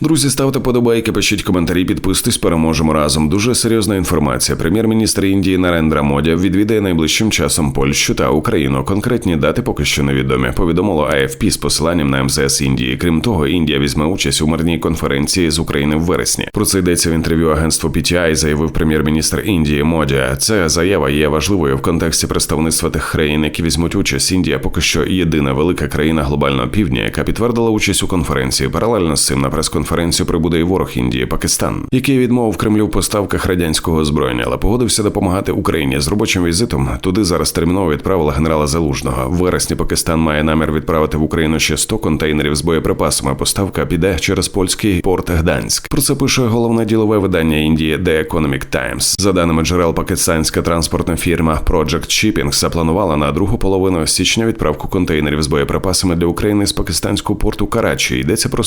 Друзі, ставте подобайки, пишіть коментарі, підписуйтесь, переможемо разом. Дуже серйозна інформація. Прем'єр-міністр Індії Нарендра Моді відвідає найближчим часом Польщу та Україну. Конкретні дати поки що невідомі. Повідомило АФП з посиланням на МЗС Індії. Крім того, Індія візьме участь у мирній конференції з України в вересні. Про це йдеться в інтерв'ю агентству PTI, заявив прем'єр-міністр Індії Моді. Це заява є важливою в контексті представництва тих країн, які візьмуть участь. Індія поки що єдина велика країна глобального півдня, яка підтвердила участь у конференції. Паралельно з цим на прес-конференцію прибуде і ворог Індії, Пакистан, який відмовив Кремлю в поставках радянського озброєння, але погодився допомагати Україні з робочим візитом. Туди зараз терміново відправила генерала Залужного. В вересні Пакистан має намір відправити в Україну ще 100 контейнерів з боєприпасами. Поставка піде через польський порт Гданськ. Про це пише головне ділове видання Індії The Economic Times. За даними джерел, пакистанська транспортна фірма Project Shipping запланувала на другу половину січня відправку контейнерів з боєприпасами для України з пакистанського порту Карачі. Йдеться про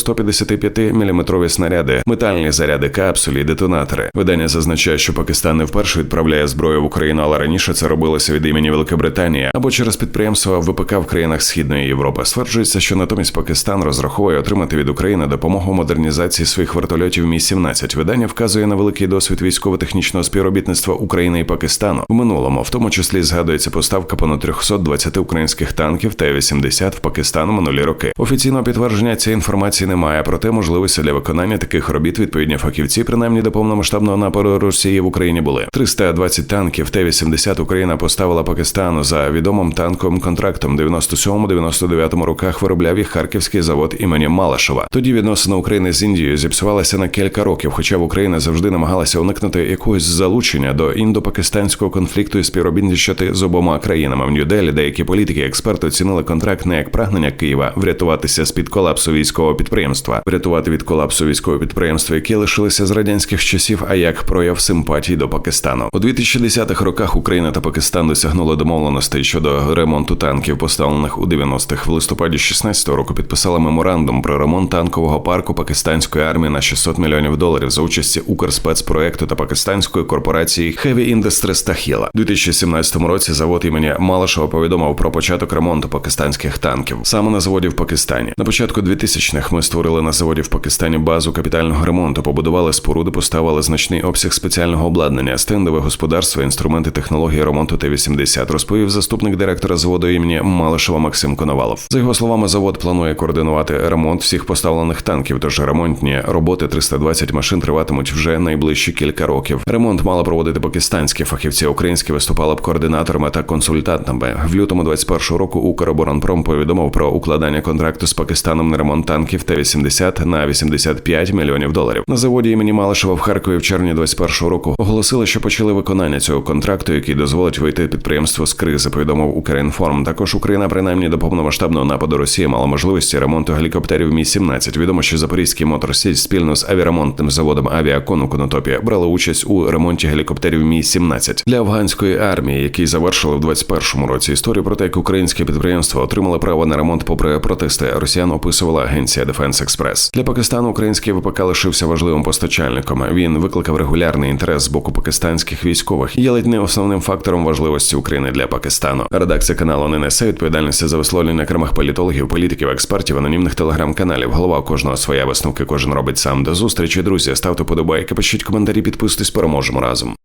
155-мм снаряди, метальні заряди, капсулі, детонатори. Видання зазначає, що Пакистан не вперше відправляє зброю в Україну, але раніше це робилося від імені Великобританії або через підприємства ВПК в країнах Східної Європи. Стверджується, що натомість Пакистан розраховує отримати від України допомогу модернізації своїх вертольотів Мі 17 Видання вказує на великий досвід військово-технічного співробітництва України і Пакистану. В минулому, в тому числі, згадується поставка понад 320 українських танків Т-80 в Пакистан минулі роки. Офіційного підтвердження цієї інформації немає, проте можливості для виконання таких робіт відповідні фахівці, принаймні до повномасштабного напору Росії в Україні були 320 танків Т-80 Україна поставила Пакистану за відомим танковим контрактом. 97-99 роках виробляв їх харківський завод імені Малашова. Тоді відносини України з Індією зіпсувалися на кілька років, хоча в Україна завжди намагалася уникнути якогось залучення до індопакистанського конфлікту і співробітничати з обома країнами. В Нью-Делі деякі політики і експерти оцінили контракт не як прагнення Києва врятуватися з під колапсу військового підприємства, врятувати від колапсу військового підприємства, які лишилися з радянських часів, а як прояв симпатії до Пакистану. У 2010-х роках Україна та Пакистан досягнули домовленостей щодо ремонту танків, поставлених у 90-х. В листопаді 16-го року підписали меморандум про ремонт танкового парку пакистанської армії на 600 мільйонів доларів за участі Укрспецпроекту та пакистанської корпорації Heavy Industries Тахіла. У 2017 році завод імені Малашова повідомив про початок ремонту пакистанських танків саме на заводі в Пакистані. На початку 2000-х ми створили на заводі в Пакистані базу капітального ремонту, побудували споруди, поставили значний обсяг спеціального обладнання, стендове господарство, інструменти технології ремонту Т-80, розповів заступник директора заводу імені Малишева Максим Коновалов. За його словами, завод планує координувати ремонт всіх поставлених танків. Тож ремонтні роботи 320 машин триватимуть вже найближчі кілька років. Ремонт мали проводити пакистанські фахівці. Українські виступали б координаторами та консультантами. В лютому 21-го року Укроборонпром повідомив про укладання контракту з Пакистаном на ремонт танків Т-80 на 85 мільйонів доларів. На заводі імені Малишева в Харкові в червні 21-го року оголосили, що почали виконання цього контракту, який дозволить вийти підприємство з кризи. Повідомив Укрінформ. Також Україна, принаймні до повномасштабного нападу Росії, мала можливості ремонту гелікоптерів Мі 17 Відомо, що Запорізький моторсіль спільно з авіаремонтним заводом Авіакон у Конотопі брали участь у ремонті гелікоптерів Мі 17 для афганської армії, який завершили в 21-му році. Історію про те, як українське підприємство отримало право на ремонт попри протести росіян, описувала агенція Defense Express. Для Пакистану український ВПК лишився важливим постачальником. Він викликав регулярний інтерес з боку пакистанських військових. і Є ледь не основним фактором важливості України для Пакистану. Редакція каналу не несе відповідальності за висловлення окремих політологів, політиків, експертів, анонімних телеграм-каналів. Голова кожного своя висновки. Кожен робить сам. До зустрічі, друзі. Ставте подобайки, пишіть коментарі, підписуйтесь, переможемо разом.